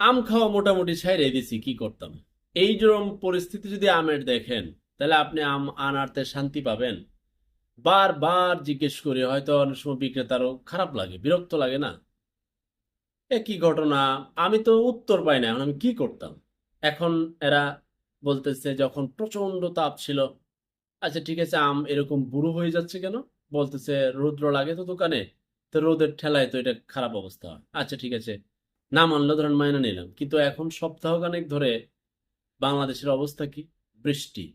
আম খাওয়া মোটামুটি ছাইড়ে দিছি, কি করতাম? এই যেরকম পরিস্থিতি যদি আমের দেখেন, তাহলে আপনি আম আনারতে শান্তি পাবেন। বারবার জিজ্ঞেস করি, হয়তো অনেক সময় বিক্রেতারও খারাপ লাগে, বিরক্ত লাগে না? এ কি ঘটনা? আমি তো উত্তর পাই না, এখন আমি কি করতাম? এখন এরা বলতেছে, যখন প্রচণ্ড তাপ ছিল আচ্ছা ঠিক আছে, আম এরকম বুড়ো হয়ে যাচ্ছে কেন? বলতেছে, রৌদ্র লাগে তো দোকানে, তো রোদের ঠেলায় তো এটা খারাপ অবস্থা হয়। আচ্ছা ঠিক আছে না মানলে ধরেন মাইনা নিলাম। কিন্তু এখন সপ্তাহখানেক ধরে বাংলাদেশের অবস্থা কি? বৃষ্টি।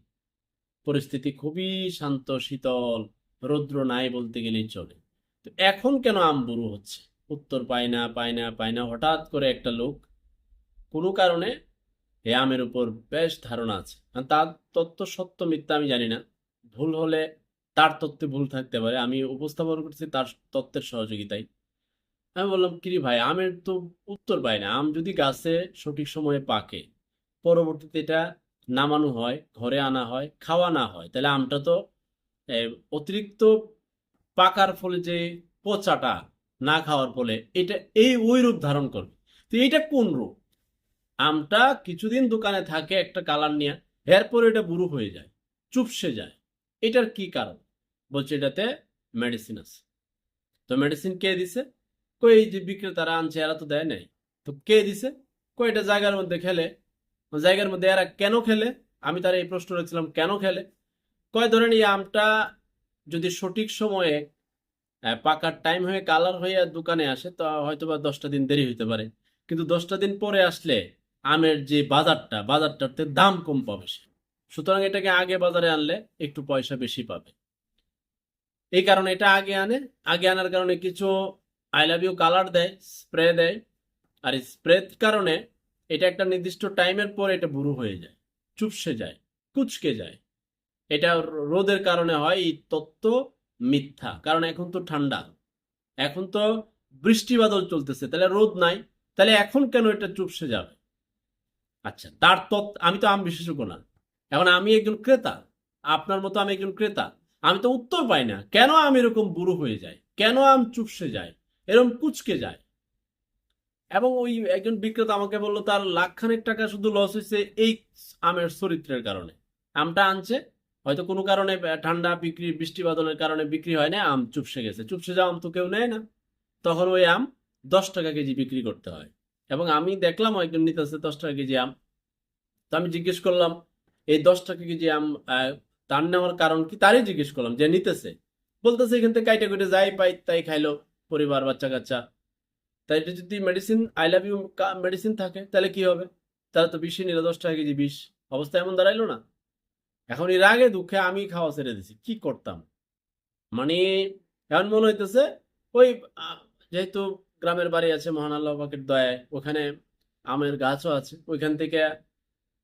পরিস্থিতি খুবই শান্ত, শীতল, রৌদ্র নাই বলতে গেলেই চলে। তো এখন কেন আম বুড়ো হচ্ছে? উত্তর পায় না পায় না পায় না। হঠাৎ করে একটা লোক, কোনো কারণে এই আমের উপর বেশ ধারণা আছে। তার তত্ত্ব সত্য মিথ্যা আমি জানি না। ভুল হলে তার তত্ত্বে ভুল থাকতে পারে। আমি উপস্থাপন করছি তার তত্ত্বের সহযোগিতায়। আমি বললাম কিরি ভাই, আমের তো উত্তর পাই না, আম যদি গাছে সঠিক সময়ে পাকে, পরবর্তীতে এটা নামানো হয়, ঘরে আনা হয়, খাওয়া না হয়, তাহলে আমটা তো অতিরিক্ত পাকার ফলে যে পচাটা না খাওয়ার ফলে এটা এই ওই রূপ ধারণ করবে। তো এইটা কোন রূপ? আমটা কিছুদিন দোকানে থাকে একটা কালার নিয়ে, এরপর এটা বুড়ো হয়ে যায়, চুপসে যায়। এটার কি কারণ? বলছে এটাতে মেডিসিন আছে। তো মেডিসিন কে দিছে? কই এই যে বিক্রেতারা আনছে, এরা তো দেয় নাই। তো কে দিছে? কই এটা জায়গার মধ্যে খেলে? জায়গার মধ্যে এরা কেন খেলে? আমি তার এই প্রশ্ন রেখেছিলাম, কেন খেলে? কয় ধরেন এই আমটা যদি সঠিক সময়ে পাকার টাইম হয়ে কালার হয়ে দোকানে আসে, তো হয়তো বা দশটা দিন দেরি হইতে পারে। কিন্তু দশটা দিন পরে আসলে আমের যে বাজারটা, বাজারটাতে দাম কম পাবে সে। সুতরাং এটাকে আগে বাজারে আনলে একটু পয়সা বেশি পাবে। এই কারণে এটা আগে আনে। আগে আনার কারণে কিছু আই লাভ ইউ কালার দেয় স্প্রে দেয়, আর স্প্রের কারণে এটা একটা নির্দিষ্ট টাইমের পর এটা বুড়ো হয়ে যায়, চুপসে যায়, কুচকে যায়। এটা রোদের কারণে হয় এই তত্ত্ব মিথ্যা, কারণ এখন তো ঠান্ডা। এখন তো বৃষ্টি বাদল চলতেছে, তাহলে রোদ নাই, তাহলে এখন কেন এটা চুপসে যাবে? আচ্ছা তার তত্ত্ব, আমি তো আম বিশেষজ্ঞ না। এখন আমি একজন ক্রেতা, আপনার মতো আমি একজন ক্রেতা, আমি তো উত্তর পাই না, কেন আম এরকম বুড়ো হয়ে যায়, কেন আম চুপসে যায়? এরকম কুচকে যায়। এবং ওই একজন বিক্রেতা আমাকে বলল, তার লাখখানেক টাকা শুধু লস হয়েছে এই আমের চরিত্রের কারণে। আমটা আনছে। হয়তো কোনো কারণে ঠান্ডা, বিক্রি, বৃষ্টি বাদলের কারণে বিক্রি হয় না, আম চুপসে গেছে। চুপসে যাওয়া আম তো কেউ নেয় না। তখন ওই আম দশ টাকা কেজি বিক্রি করতে হয়। এবং আমি দেখলাম একজন নিতেছে দশ টাকা কেজি আম। তো আমি জিজ্ঞেস করলাম, এই দশ টাকা কেজি আম তার নেওয়ার কারণ কি? তারই জিজ্ঞেস করলাম, যে নিতেছে। বলতেছে, এখান থেকে কাইটে কুইটে যাই পাই, তাই খাইলো। পরিবার বাচ্চা কাচ্চা তাই এটা যদি medicine I love you medicine থাকে, তাহলে কি হবে? তাহলে তো বিষে নিল দশ টাকা কেজি বিষ। অবস্থা এমন দাঁড়াইলো না। এখন এর আগে দুঃখে আমি খাওয়া ছেড়ে দিছি। কি করতাম? মানে এমন মনে হইতেছে, ওই যেহেতু গ্রামের বাড়ি আছে, মহান আল্লাহ পাকের দয়ায়, ওখানে আমের গাছও আছে। ওইখান থেকে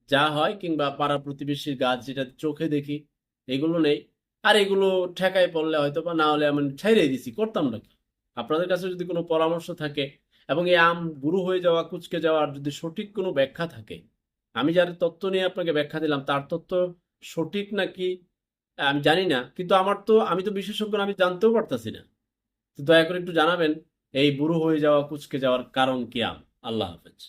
যা হয়, কিংবা পাড়া প্রতিবেশীর গাছ যেটা চোখে দেখি, এগুলো নেই। আর এগুলো ঠেকায় পড়লে হয়তো বা না হলে আমি ছেড়ে দিছি। করতাম নাকি আপনাদের কাছে যদি কোনো পরামর্শ থাকে এবং এই আম বুড়ো হয়ে যাওয়া, কুচকে যাওয়ার যদি সঠিক কোনো ব্যাখ্যা থাকে, আমি যার তত্ত্ব নিয়ে আপনাকে ব্যাখ্যা দিলাম, তার তত্ত্ব সঠিক নাকি, আমি জানি না, কিন্তু আমার তো, আমি তো বিশেষজ্ঞ, আমি জানতেও পারতাছি না। তো দয়া করে একটু জানাবেন, এই বুড়ো হয়ে যাওয়া, কুচকে যাওয়ার কারণ কি আম? আল্লাহ হাফেজ।